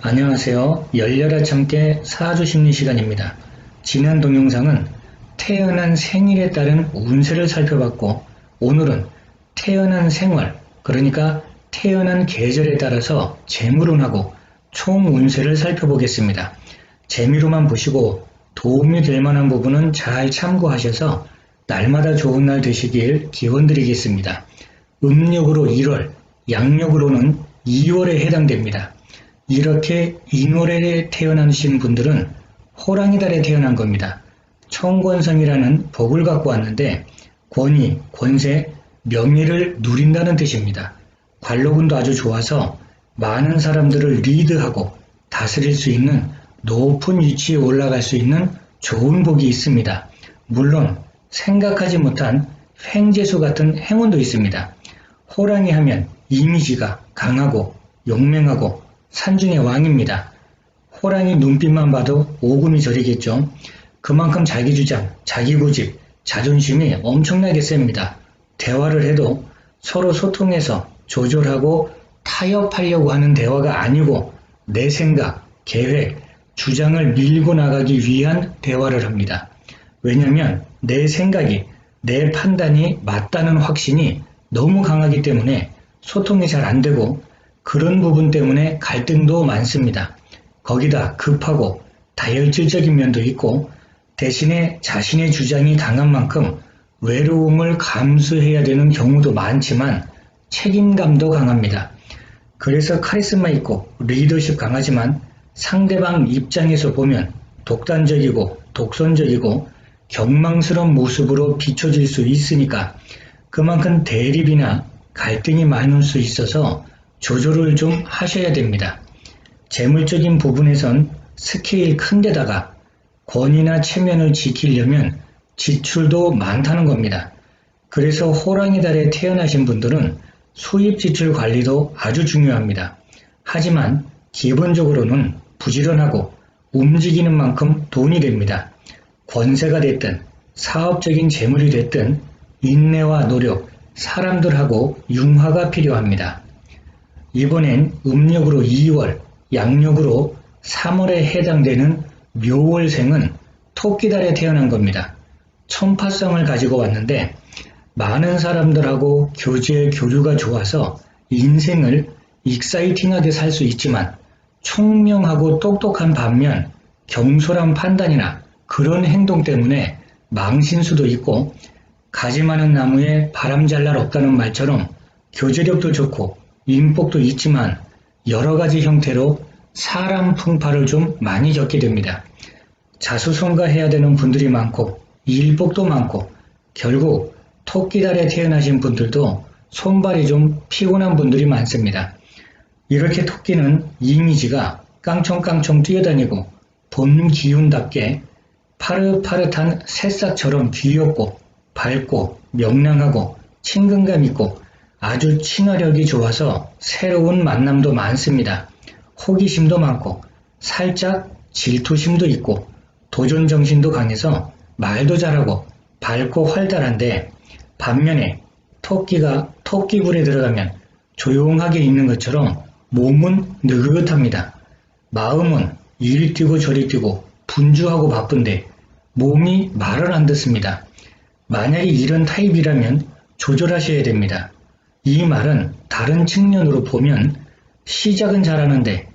안녕하세요. 열려라 참깨 사주 심리 시간입니다. 지난 동영상은 태어난 생일에 따른 운세를 살펴봤고 오늘은 태어난 생월 그러니까 태어난 계절에 따라서 재물운하고 총 운세를 살펴보겠습니다. 재미로만 보시고 도움이 될 만한 부분은 잘 참고하셔서 날마다 좋은 날 되시길 기원 드리겠습니다. 음력으로 1월, 양력으로는 2월에 해당됩니다. 이렇게 인월에 태어나신 분들은 호랑이 달에 태어난 겁니다. 청권성이라는 복을 갖고 왔는데 권위, 권세, 명예를 누린다는 뜻입니다. 관록운도 아주 좋아서 많은 사람들을 리드하고 다스릴 수 있는 높은 위치에 올라갈 수 있는 좋은 복이 있습니다. 물론 생각하지 못한 횡재수 같은 행운도 있습니다. 호랑이 하면 이미지가 강하고 용맹하고 산중의 왕입니다. 호랑이 눈빛만 봐도 오금이 저리겠죠. 그만큼 자기 주장, 자기 고집, 자존심이 엄청나게 셉니다. 대화를 해도 서로 소통해서 조절하고 타협하려고 하는 대화가 아니고 내 생각, 계획, 주장을 밀고 나가기 위한 대화를 합니다. 왜냐하면 내 생각이, 내 판단이 맞다는 확신이 너무 강하기 때문에 소통이 잘 안 되고 그런 부분 때문에 갈등도 많습니다. 거기다 급하고 다혈질적인 면도 있고 대신에 자신의 주장이 강한 만큼 외로움을 감수해야 되는 경우도 많지만 책임감도 강합니다. 그래서 카리스마 있고 리더십 강하지만 상대방 입장에서 보면 독단적이고 독선적이고 경망스러운 모습으로 비춰질 수 있으니까 그만큼 대립이나 갈등이 많을 수 있어서 조절을 좀 하셔야 됩니다. 재물적인 부분에선 스케일 큰 데다가 권위나 체면을 지키려면 지출도 많다는 겁니다. 그래서 호랑이 달에 태어나신 분들은 수입 지출 관리도 아주 중요합니다. 하지만 기본적으로는 부지런하고 움직이는 만큼 돈이 됩니다. 권세가 됐든 사업적인 재물이 됐든 인내와 노력, 사람들하고 융화가 필요합니다. 이번엔 음력으로 2월, 양력으로 3월에 해당되는 묘월생은 토끼달에 태어난 겁니다. 천파성을 가지고 왔는데 많은 사람들하고 교제, 교류가 좋아서 인생을 익사이팅하게 살 수 있지만 총명하고 똑똑한 반면 경솔한 판단이나 그런 행동 때문에 망신 수도 있고 가지 많은 나무에 바람 잘 날 없다는 말처럼 교제력도 좋고 인복도 있지만 여러 가지 형태로 사람 풍파를 좀 많이 겪게 됩니다. 자수성가해야 되는 분들이 많고 일복도 많고 결국 토끼달에 태어나신 분들도 손발이 좀 피곤한 분들이 많습니다. 이렇게 토끼는 이미지가 깡총깡총 뛰어다니고 본 기운답게 파릇파릇한 새싹처럼 귀엽고 밝고 명랑하고 친근감 있고 아주 친화력이 좋아서 새로운 만남도 많습니다. 호기심도 많고 살짝 질투심도 있고 도전 정신도 강해서 말도 잘하고 밝고 활달한데 반면에 토끼가 토끼굴에 들어가면 조용하게 있는 것처럼 몸은 느긋합니다. 마음은 이리 뛰고 저리 뛰고 분주하고 바쁜데 몸이 말을 안 듣습니다. 만약에 이런 타입이라면 조절하셔야 됩니다. 이 말은 다른 측면으로 보면 시작은 잘하는데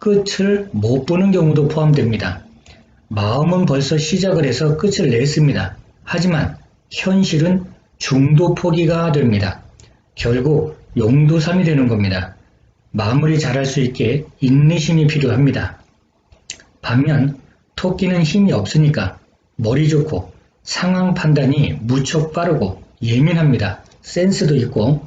끝을 못 보는 경우도 포함됩니다. 마음은 벌써 시작을 해서 끝을 냈습니다. 하지만 현실은 중도 포기가 됩니다. 결국 용도삼이 되는 겁니다. 마무리 잘할 수 있게 인내심이 필요합니다. 반면 토끼는 힘이 없으니까 머리 좋고 상황 판단이 무척 빠르고 예민합니다. 센스도 있고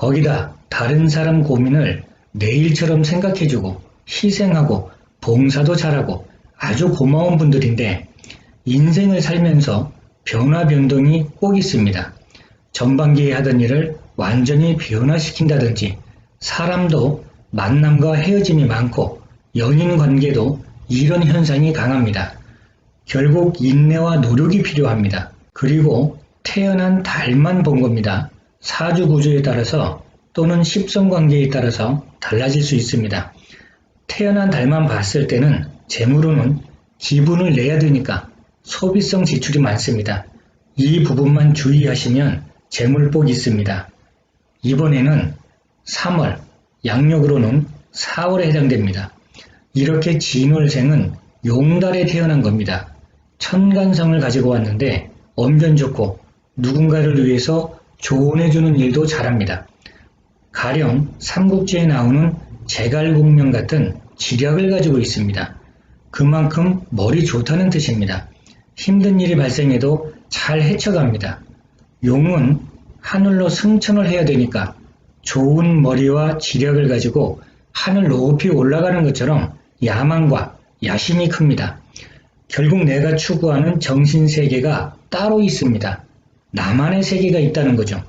거기다 다른 사람 고민을 내 일처럼 생각해주고 희생하고 봉사도 잘하고 아주 고마운 분들인데 인생을 살면서 변화 변동이 꼭 있습니다. 전반기에 하던 일을 완전히 변화시킨다든지 사람도 만남과 헤어짐이 많고 연인 관계도 이런 현상이 강합니다. 결국 인내와 노력이 필요합니다. 그리고 태어난 달만 본 겁니다. 사주 구조에 따라서 또는 십성 관계에 따라서 달라질 수 있습니다. 태어난 달만 봤을 때는 재물로는 기분을 내야 되니까 소비성 지출이 많습니다. 이 부분만 주의하시면 재물복 있습니다. 이번에는 3월, 양력으로는 4월에 해당됩니다. 이렇게 진월생은 용달에 태어난 겁니다. 천간성을 가지고 왔는데 언변 좋고 누군가를 위해서 조언해주는 일도 잘합니다. 가령 삼국지에 나오는 제갈공명 같은 지략을 가지고 있습니다. 그만큼 머리 좋다는 뜻입니다. 힘든 일이 발생해도 잘 헤쳐갑니다. 용은 하늘로 승천을 해야 되니까 좋은 머리와 지략을 가지고 하늘 높이 올라가는 것처럼 야망과 야심이 큽니다. 결국 내가 추구하는 정신 세계가 따로 있습니다. 나만의 세계가 있다는 거죠.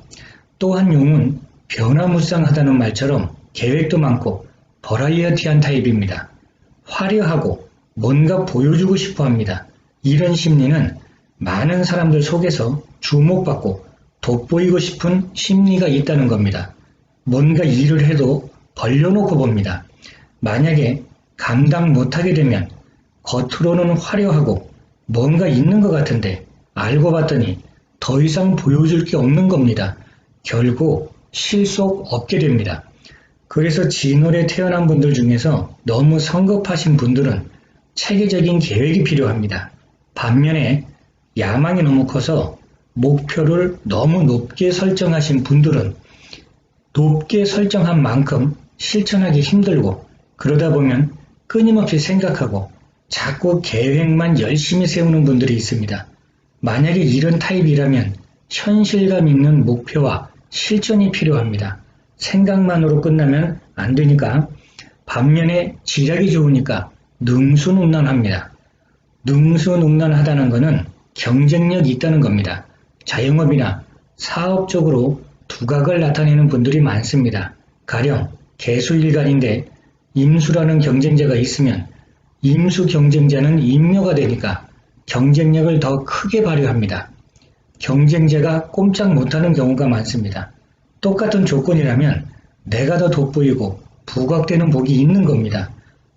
또한 용은 변화무쌍하다는 말처럼 계획도 많고 버라이어티한 타입입니다. 화려하고 뭔가 보여주고 싶어 합니다. 이런 심리는 많은 사람들 속에서 주목받고 돋보이고 싶은 심리가 있다는 겁니다. 뭔가 일을 해도 벌려놓고 봅니다. 만약에 감당 못하게 되면 겉으로는 화려하고 뭔가 있는 것 같은데 알고 봤더니 더 이상 보여줄 게 없는 겁니다. 결국 실속 없게 됩니다. 그래서 진월에 태어난 분들 중에서 너무 성급하신 분들은 체계적인 계획이 필요합니다. 반면에 야망이 너무 커서 목표를 너무 높게 설정하신 분들은 높게 설정한 만큼 실천하기 힘들고 그러다 보면 끊임없이 생각하고 자꾸 계획만 열심히 세우는 분들이 있습니다. 만약에 이런 타입이라면 현실감 있는 목표와 실천이 필요합니다. 생각만으로 끝나면 안 되니까 반면에 지략이 좋으니까 능수능란합니다. 능수능란하다는 것은 경쟁력이 있다는 겁니다. 자영업이나 사업적으로 두각을 나타내는 분들이 많습니다. 가령 개수일간인데 임수라는 경쟁자가 있으면 임수 경쟁자는 임묘가 되니까 경쟁력을 더 크게 발휘합니다. 경쟁자가 꼼짝 못하는 경우가 많습니다. 똑같은 조건이라면 내가 더 돋보이고 부각되는 복이 있는 겁니다.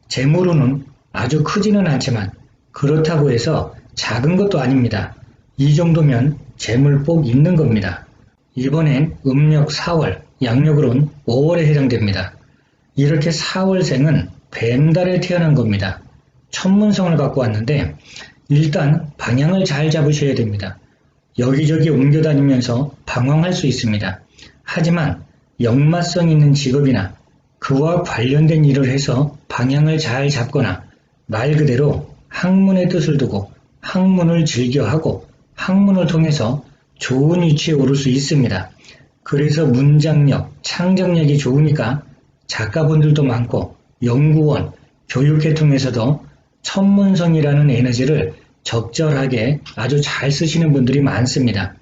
재물로는 아주 크지는 않지만 그렇다고 해서 작은 것도 아닙니다. 이 정도면 재물복 있는 겁니다. 이번엔 음력 4월, 양력으론 5월에 해당됩니다. 이렇게 4월생은 뱀달에 태어난 겁니다. 천문성을 갖고 왔는데 일단 방향을 잘 잡으셔야 됩니다. 여기저기 옮겨 다니면서 방황할 수 있습니다. 하지만 역마성 있는 직업이나 그와 관련된 일을 해서 방향을 잘 잡거나 말 그대로 학문의 뜻을 두고 학문을 즐겨하고 학문을 통해서 좋은 위치에 오를 수 있습니다. 그래서 문장력, 창작력이 좋으니까 작가분들도 많고 연구원, 교육계통에서도 천문성이라는 에너지를 적절하게 아주 잘 쓰시는 분들이 많습니다.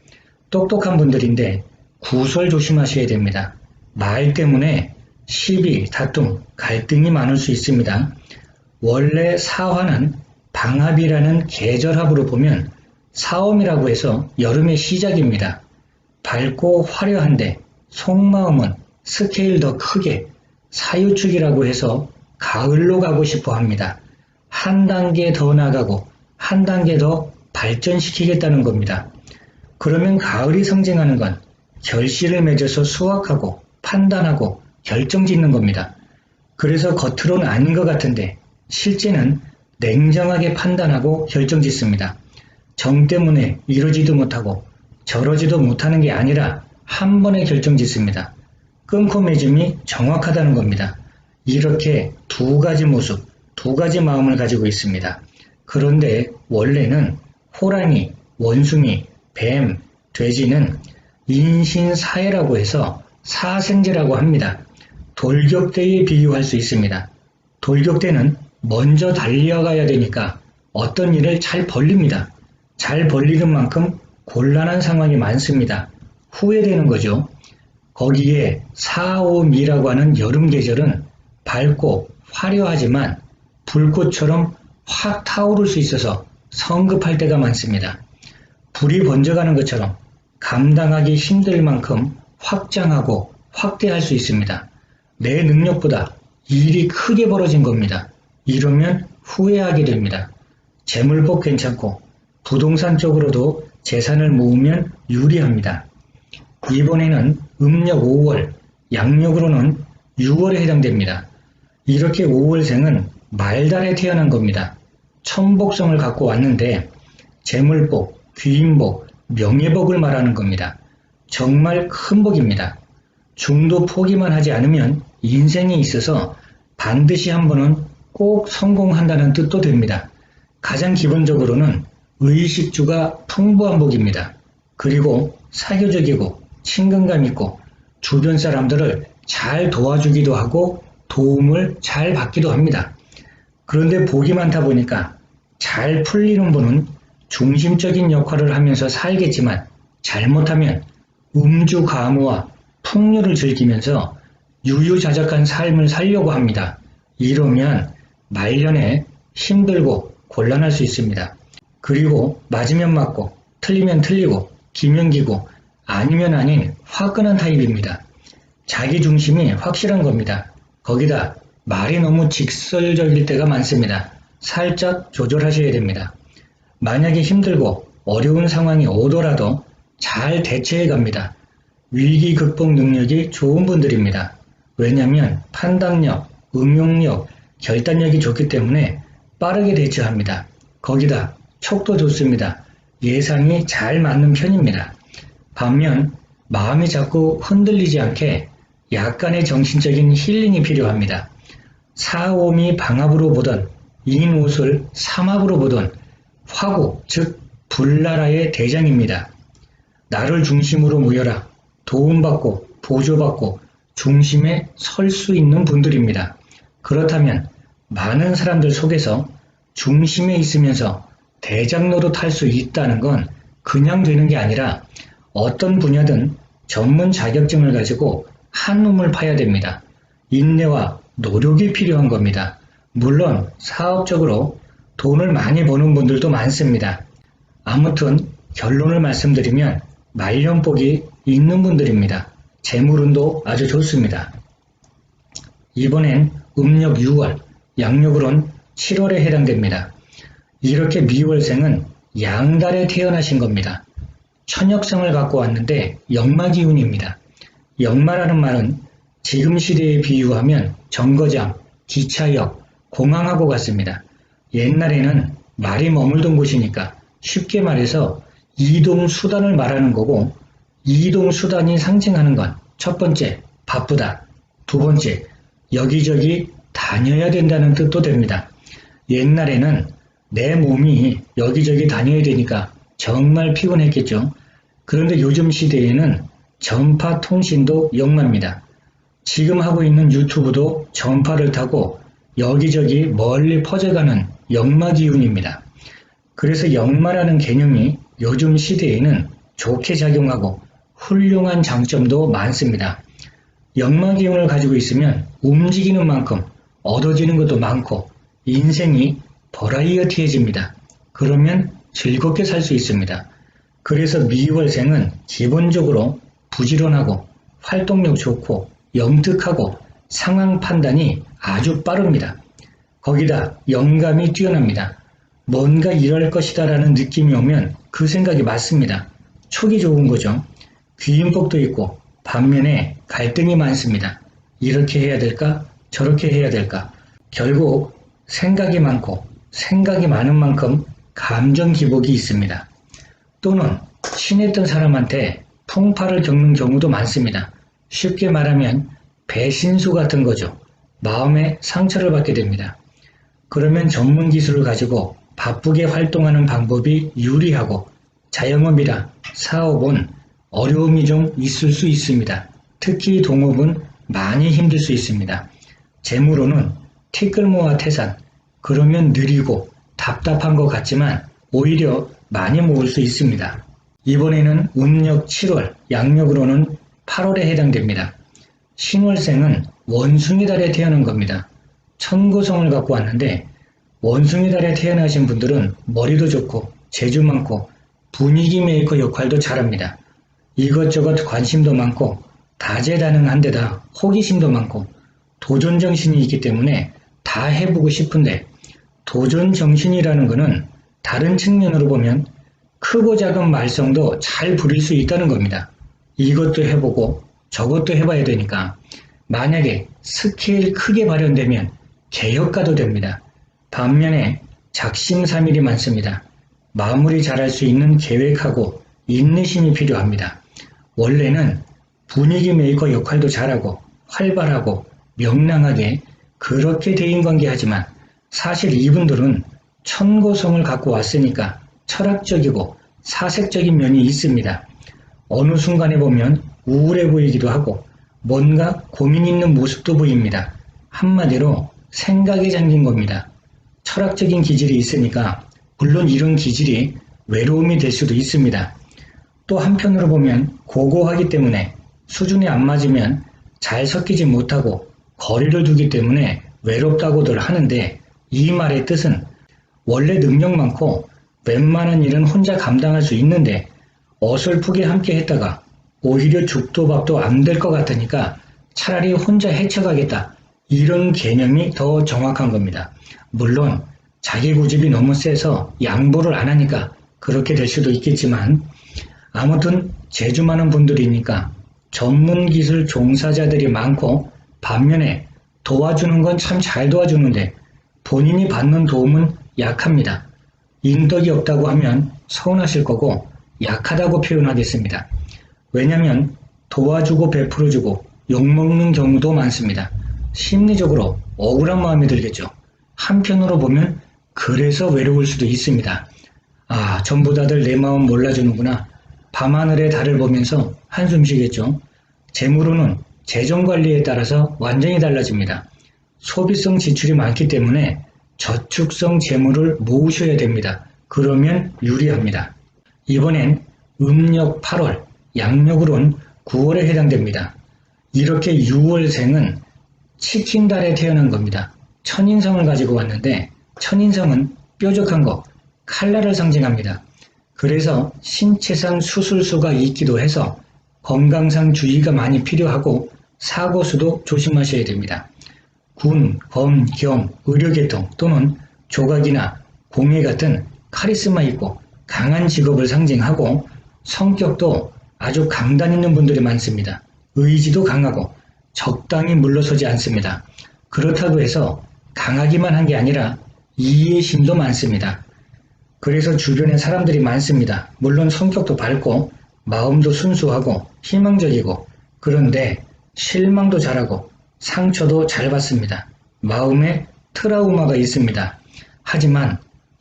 똑똑한 분들인데 구설 조심하셔야 됩니다. 말 때문에 시비, 다툼, 갈등이 많을 수 있습니다. 원래 사화는 방합이라는 계절합으로 보면 사옴이라고 해서 여름의 시작입니다. 밝고 화려한데 속마음은 스케일 더 크게 사유축이라고 해서 가을로 가고 싶어 합니다. 한 단계 더 나가고 한 단계 더 발전시키겠다는 겁니다. 그러면 가을이 상징하는 건 결실을 맺어서 수확하고 판단하고 결정 짓는 겁니다. 그래서 겉으로는 아닌 것 같은데 실제는 냉정하게 판단하고 결정 짓습니다. 정 때문에 이러지도 못하고 저러지도 못하는 게 아니라 한 번에 결정 짓습니다. 끊고 맺음이 정확하다는 겁니다. 이렇게 두 가지 모습, 두 가지 마음을 가지고 있습니다. 그런데 원래는 호랑이, 원숭이, 뱀, 돼지는 인신사해라고 해서 사생제라고 합니다. 돌격대에 비유할 수 있습니다. 돌격대는 먼저 달려가야 되니까 어떤 일을 잘 벌립니다. 잘 벌리는 만큼 곤란한 상황이 많습니다. 후회되는 거죠. 거기에 4, 5, 미라고 하는 여름 계절은 밝고 화려하지만 불꽃처럼 확 타오를 수 있어서 성급할 때가 많습니다. 불이 번져가는 것처럼 감당하기 힘들 만큼 확장하고 확대할 수 있습니다. 내 능력보다 일이 크게 벌어진 겁니다. 이러면 후회하게 됩니다. 재물복 괜찮고 부동산 쪽으로도 재산을 모으면 유리합니다. 이번에는 음력 5월, 양력으로는 6월에 해당됩니다. 이렇게 5월생은 말달에 태어난 겁니다. 천복성을 갖고 왔는데 재물복, 귀인복, 명예복을 말하는 겁니다. 정말 큰 복입니다. 중도 포기만 하지 않으면 인생에 있어서 반드시 한 번은 꼭 성공한다는 뜻도 됩니다. 가장 기본적으로는 의식주가 풍부한 복입니다. 그리고 사교적이고 친근감 있고 주변 사람들을 잘 도와주기도 하고 도움을 잘 받기도 합니다. 그런데 복이 많다 보니까 잘 풀리는 분은 중심적인 역할을 하면서 살겠지만 잘못하면 음주 가무와 풍류를 즐기면서 유유자적한 삶을 살려고 합니다. 이러면 말년에 힘들고 곤란할 수 있습니다. 그리고 맞으면 맞고 틀리면 틀리고 기면 기고 아니면 아닌 화끈한 타입입니다. 자기 중심이 확실한 겁니다. 거기다 말이 너무 직설적일 때가 많습니다. 살짝 조절하셔야 됩니다. 만약에 힘들고 어려운 상황이 오더라도 잘 대처해 갑니다. 위기 극복 능력이 좋은 분들입니다. 왜냐하면 판단력, 응용력, 결단력이 좋기 때문에 빠르게 대처합니다. 거기다 촉도 좋습니다. 예상이 잘 맞는 편입니다. 반면 마음이 자꾸 흔들리지 않게 약간의 정신적인 힐링이 필요합니다. 사오미 방압으로 보던 인 옷을 삼합으로 보던 화구, 즉 불나라의 대장입니다. 나를 중심으로 모여라. 도움받고 보조받고 중심에 설 수 있는 분들입니다. 그렇다면 많은 사람들 속에서 중심에 있으면서 대장 노릇 할수 있다는 건 그냥 되는 게 아니라 어떤 분야든 전문 자격증을 가지고 한 놈을 파야 됩니다. 인내와 노력이 필요한 겁니다. 물론 사업적으로 돈을 많이 버는 분들도 많습니다. 아무튼 결론을 말씀드리면 말년복이 있는 분들입니다. 재물운도 아주 좋습니다. 이번엔 음력 6월, 양력으론 7월에 해당됩니다. 이렇게 미월생은 양달에 태어나신 겁니다. 천역성을 갖고 왔는데 역마기운입니다. 역마라는 말은 지금 시대에 비유하면 정거장, 기차역, 공항하고 같습니다. 옛날에는 말이 머물던 곳이니까 쉽게 말해서 이동 수단을 말하는 거고 이동 수단이 상징하는 건 첫 번째 바쁘다, 두 번째 여기저기 다녀야 된다는 뜻도 됩니다. 옛날에는 내 몸이 여기저기 다녀야 되니까 정말 피곤했겠죠. 그런데 요즘 시대에는 전파 통신도 역마입니다. 지금 하고 있는 유튜브도 전파를 타고 여기저기 멀리 퍼져가는 역마 기운입니다. 그래서 역마라는 개념이 요즘 시대에는 좋게 작용하고 훌륭한 장점도 많습니다. 역마 기운을 가지고 있으면 움직이는 만큼 얻어지는 것도 많고 인생이 버라이어티해집니다. 그러면 즐겁게 살 수 있습니다. 그래서 미월생은 기본적으로 부지런하고 활동력 좋고 영특하고 상황 판단이 아주 빠릅니다. 거기다 영감이 뛰어납니다. 뭔가 이럴 것이다 라는 느낌이 오면 그 생각이 맞습니다. 촉이 좋은 거죠. 귀인복도 있고 반면에 갈등이 많습니다. 이렇게 해야 될까? 저렇게 해야 될까? 결국 생각이 많고 생각이 많은 만큼 감정 기복이 있습니다. 또는 친했던 사람한테 통파를 겪는 경우도 많습니다. 쉽게 말하면 배신수 같은 거죠. 마음에 상처를 받게 됩니다. 그러면 전문 기술을 가지고 바쁘게 활동하는 방법이 유리하고 자영업이라 사업은 어려움이 좀 있을 수 있습니다. 특히 동업은 많이 힘들 수 있습니다. 재무로는 티끌모아 태산, 그러면 느리고 답답한 것 같지만 오히려 많이 모을 수 있습니다. 이번에는 음력 7월, 양력으로는 8월에 해당됩니다. 신월생은 원숭이 달에 태어난 겁니다. 천고성을 갖고 왔는데 원숭이 달에 태어나신 분들은 머리도 좋고 재주 많고 분위기 메이커 역할도 잘합니다. 이것저것 관심도 많고 다재다능한 데다 호기심도 많고 도전 정신이 있기 때문에 다 해보고 싶은데 도전 정신이라는 것은 다른 측면으로 보면 크고 작은 말썽도 잘 부릴 수 있다는 겁니다. 이것도 해보고 저것도 해봐야 되니까 만약에 스케일 크게 발현되면 개혁가도 됩니다. 반면에 작심삼일이 많습니다. 마무리 잘할 수 있는 계획하고 인내심이 필요합니다. 원래는 분위기 메이커 역할도 잘하고 활발하고 명랑하게 그렇게 대인관계하지만 사실 이분들은 천고성을 갖고 왔으니까 철학적이고 사색적인 면이 있습니다. 어느 순간에 보면 우울해 보이기도 하고 뭔가 고민 있는 모습도 보입니다. 한마디로 생각에 잠긴 겁니다. 철학적인 기질이 있으니까 물론 이런 기질이 외로움이 될 수도 있습니다. 또 한편으로 보면 고고하기 때문에 수준이 안 맞으면 잘 섞이지 못하고 거리를 두기 때문에 외롭다고들 하는데 이 말의 뜻은 원래 능력 많고 웬만한 일은 혼자 감당할 수 있는데 어설프게 함께 했다가 오히려 죽도 밥도 안 될 것 같으니까 차라리 혼자 헤쳐가겠다. 이런 개념이 더 정확한 겁니다. 물론 자기 고집이 너무 세서 양보를 안 하니까 그렇게 될 수도 있겠지만 아무튼 재주 많은 분들이니까 전문 기술 종사자들이 많고 반면에 도와주는 건 참 잘 도와주는데 본인이 받는 도움은 약합니다. 인덕이 없다고 하면 서운하실 거고 약하다고 표현하겠습니다. 왜냐면 도와주고 베풀어주고 욕먹는 경우도 많습니다. 심리적으로 억울한 마음이 들겠죠. 한편으로 보면 그래서 외로울 수도 있습니다. 아, 전부 다들 내 마음 몰라주는구나. 밤하늘의 달을 보면서 한숨 쉬겠죠. 재물로는 재정 관리에 따라서 완전히 달라집니다. 소비성 지출이 많기 때문에 저축성 재물을 모으셔야 됩니다. 그러면 유리합니다. 이번엔 음력 8월, 양력으로는 9월에 해당됩니다. 이렇게 6월생은 치킨달에 태어난 겁니다. 천인성을 가지고 왔는데 천인성은 뾰족한 거, 칼날을 상징합니다. 그래서 신체상 수술수가 있기도 해서 건강상 주의가 많이 필요하고 사고수도 조심하셔야 됩니다. 군, 검, 겸, 의료계통 또는 조각이나 공예 같은 카리스마 있고 강한 직업을 상징하고 성격도 아주 강단 있는 분들이 많습니다. 의지도 강하고 적당히 물러서지 않습니다. 그렇다고 해서 강하기만 한 게 아니라 이해심도 많습니다. 그래서 주변에 사람들이 많습니다. 물론 성격도 밝고 마음도 순수하고 희망적이고 그런데 실망도 잘하고 상처도 잘 받습니다. 마음에 트라우마가 있습니다. 하지만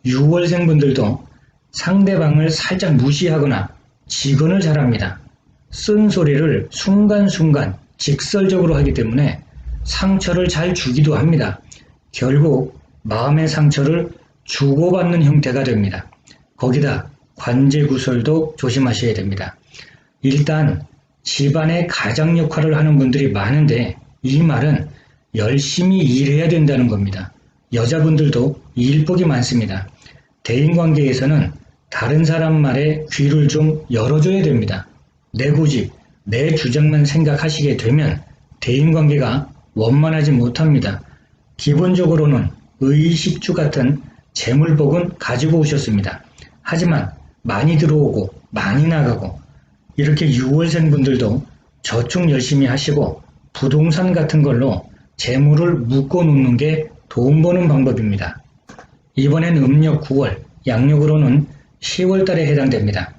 6월생 분들도 상대방을 살짝 무시하거나 직언을 잘합니다. 쓴소리를 순간순간 직설적으로 하기 때문에 상처를 잘 주기도 합니다. 결국 마음의 상처를 주고받는 형태가 됩니다. 거기다 관제 구설도 조심하셔야 됩니다. 일단 집안의 가장 역할을 하는 분들이 많은데 이 말은 열심히 일해야 된다는 겁니다. 여자분들도 일복이 많습니다. 대인관계에서는 다른 사람 말에 귀를 좀 열어줘야 됩니다. 내 고집, 내 주장만 생각하시게 되면 대인관계가 원만하지 못합니다. 기본적으로는 의식주 같은 재물복은 가지고 오셨습니다. 하지만 많이 들어오고 많이 나가고 이렇게 6월생 분들도 저축 열심히 하시고 부동산 같은 걸로 재물을 묶어 놓는 게 돈 버는 방법입니다. 이번엔 음력 9월, 양력으로는 10월 달에 해당됩니다.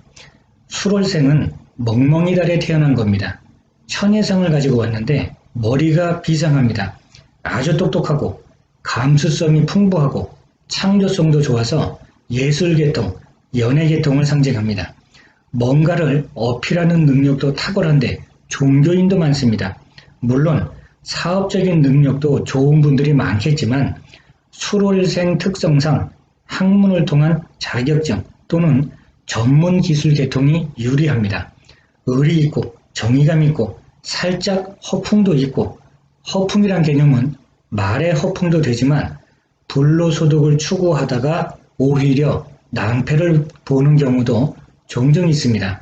수월생은 멍멍이 달에 태어난 겁니다. 천혜성을 가지고 왔는데 머리가 비상합니다. 아주 똑똑하고 감수성이 풍부하고 창조성도 좋아서 예술계통, 연예계통을 상징합니다. 뭔가를 어필하는 능력도 탁월한데 종교인도 많습니다. 물론 사업적인 능력도 좋은 분들이 많겠지만 수월생 특성상 학문을 통한 자격증 또는 전문 기술 계통이 유리합니다. 의리 있고 정의감 있고 살짝 허풍도 있고 허풍이란 개념은 말의 허풍도 되지만 불로소득을 추구하다가 오히려 낭패를 보는 경우도 종종 있습니다.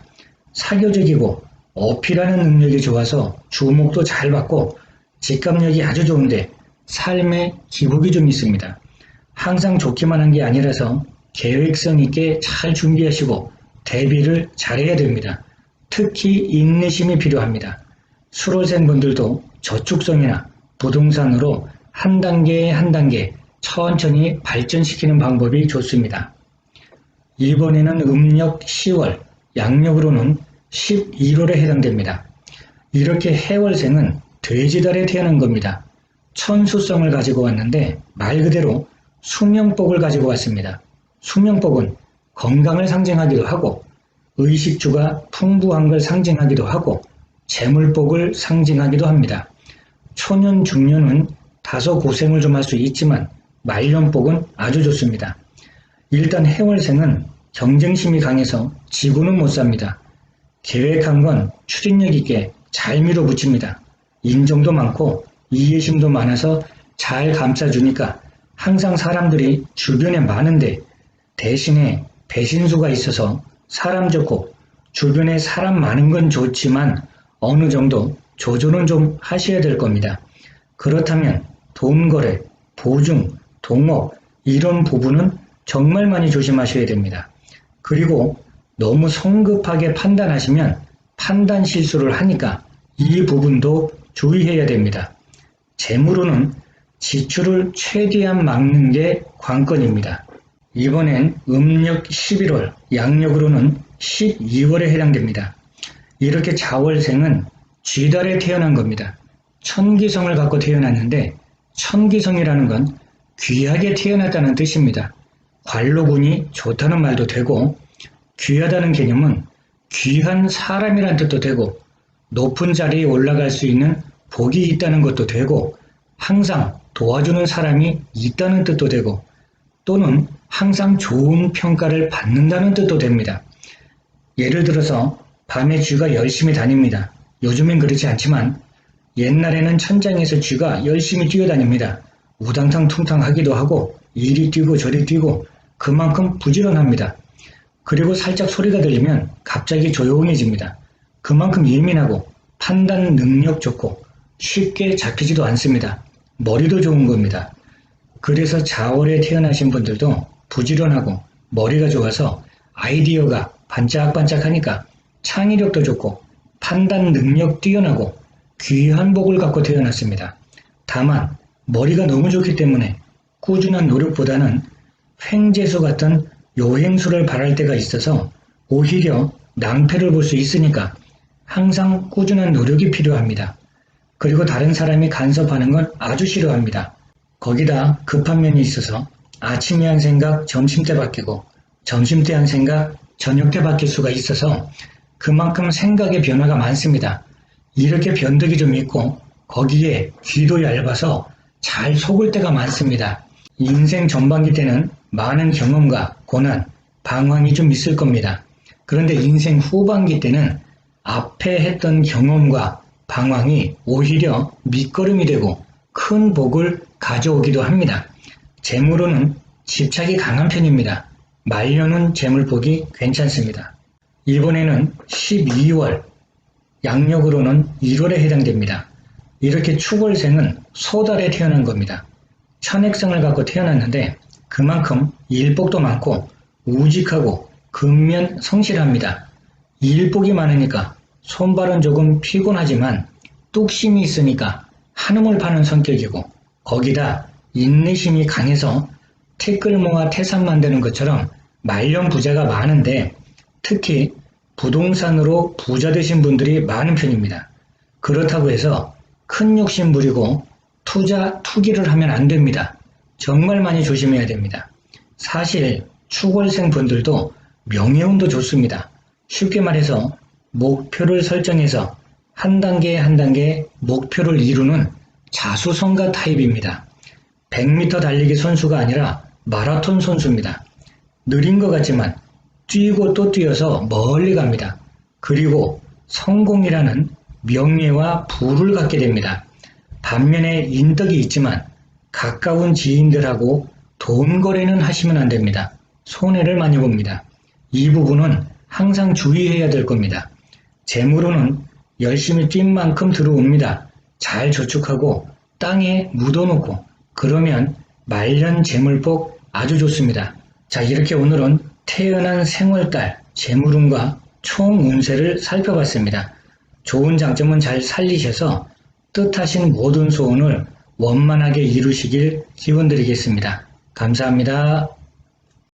사교적이고 어필하는 능력이 좋아서 주목도 잘 받고 직감력이 아주 좋은데 삶에 기복이 좀 있습니다. 항상 좋기만 한 게 아니라서 계획성 있게 잘 준비하시고 대비를 잘해야 됩니다. 특히 인내심이 필요합니다. 수로생 분들도 저축성이나 부동산으로 한 단계 한 단계 천천히 발전시키는 방법이 좋습니다. 이번에는 음력 10월, 양력으로는 11월에 해당됩니다. 이렇게 해월생은 돼지달에 태어난 겁니다. 천수성을 가지고 왔는데 말 그대로 수명복을 가지고 왔습니다. 수명복은 건강을 상징하기도 하고 의식주가 풍부한 걸 상징하기도 하고 재물복을 상징하기도 합니다. 초년 중년은 다소 고생을 좀 할 수 있지만 말년복은 아주 좋습니다. 일단 해월생은 경쟁심이 강해서 지구는 못 삽니다. 계획한 건 추진력 있게 잘 밀어붙입니다. 인정도 많고 이해심도 많아서 잘 감싸주니까 항상 사람들이 주변에 많은데 대신에 배신수가 있어서 사람 좋고 주변에 사람 많은 건 좋지만 어느 정도 조절은 좀 하셔야 될 겁니다. 그렇다면 돈 거래, 보증, 동업 이런 부분은 정말 많이 조심하셔야 됩니다. 그리고 너무 성급하게 판단하시면 판단 실수를 하니까 이 부분도 주의해야 됩니다. 재무로는 지출을 최대한 막는 게 관건입니다. 이번엔 음력 11월, 양력으로는 12월에 해당됩니다. 이렇게 자월생은 쥐달에 태어난 겁니다. 천기성을 갖고 태어났는데 천기성이라는 건 귀하게 태어났다는 뜻입니다. 관로군이 좋다는 말도 되고 귀하다는 개념은 귀한 사람이란 뜻도 되고 높은 자리에 올라갈 수 있는 복이 있다는 것도 되고 항상 도와주는 사람이 있다는 뜻도 되고 또는 항상 좋은 평가를 받는다는 뜻도 됩니다. 예를 들어서 밤에 쥐가 열심히 다닙니다. 요즘엔 그렇지 않지만 옛날에는 천장에서 쥐가 열심히 뛰어다닙니다. 우당탕 퉁탕 하기도 하고 이리 뛰고 저리 뛰고 그만큼 부지런합니다. 그리고 살짝 소리가 들리면 갑자기 조용해집니다. 그만큼 예민하고 판단 능력 좋고 쉽게 잡히지도 않습니다. 머리도 좋은 겁니다. 그래서 자월에 태어나신 분들도 부지런하고 머리가 좋아서 아이디어가 반짝반짝하니까 창의력도 좋고 판단 능력 뛰어나고 귀한 복을 갖고 태어났습니다. 다만 머리가 너무 좋기 때문에 꾸준한 노력보다는 횡재수 같은 요행수를 바랄 때가 있어서 오히려 낭패를 볼 수 있으니까 항상 꾸준한 노력이 필요합니다. 그리고 다른 사람이 간섭하는 건 아주 싫어합니다. 거기다 급한 면이 있어서 아침에 한 생각 점심 때 바뀌고 점심 때 한 생각 저녁 때 바뀔 수가 있어서 그만큼 생각의 변화가 많습니다. 이렇게 변덕이 좀 있고 거기에 귀도 얇아서 잘 속을 때가 많습니다. 인생 전반기 때는 많은 경험과 고난, 방황이 좀 있을 겁니다. 그런데 인생 후반기 때는 앞에 했던 경험과 방황이 오히려 밑거름이 되고 큰 복을 가져오기도 합니다. 재물로는 집착이 강한 편입니다. 말년은 재물복이 괜찮습니다. 이번에는 12월, 양력으로는 1월에 해당됩니다. 이렇게 축월생은 소달에 태어난 겁니다. 천액성을 갖고 태어났는데 그만큼 일복도 많고 우직하고 근면 성실합니다. 일복이 많으니까 손발은 조금 피곤하지만 뚝심이 있으니까 한음을 파는 성격이고 거기다 인내심이 강해서 태끌 모아 태산 만드는 것처럼 말년 부자가 많은데 특히 부동산으로 부자 되신 분들이 많은 편입니다. 그렇다고 해서 큰 욕심 부리고 투자, 투기를 하면 안 됩니다. 정말 많이 조심해야 됩니다. 사실 축월생 분들도 명예운도 좋습니다. 쉽게 말해서 목표를 설정해서 한 단계 한 단계 목표를 이루는 자수성가 타입입니다. 100m 달리기 선수가 아니라 마라톤 선수입니다. 느린 것 같지만 뛰고 또 뛰어서 멀리 갑니다. 그리고 성공이라는 명예와 부를 갖게 됩니다. 반면에 인덕이 있지만 가까운 지인들하고 돈 거래는 하시면 안 됩니다. 손해를 많이 봅니다. 이 부분은 항상 주의해야 될 겁니다. 재물로는 열심히 뛴 만큼 들어옵니다. 잘 저축하고 땅에 묻어놓고 그러면 말년 재물복 아주 좋습니다. 자, 이렇게 오늘은 태어난 생월달 재물운과 총 운세를 살펴봤습니다. 좋은 장점은 잘 살리셔서 뜻하신 모든 소원을 원만하게 이루시길 기원 드리겠습니다. 감사합니다.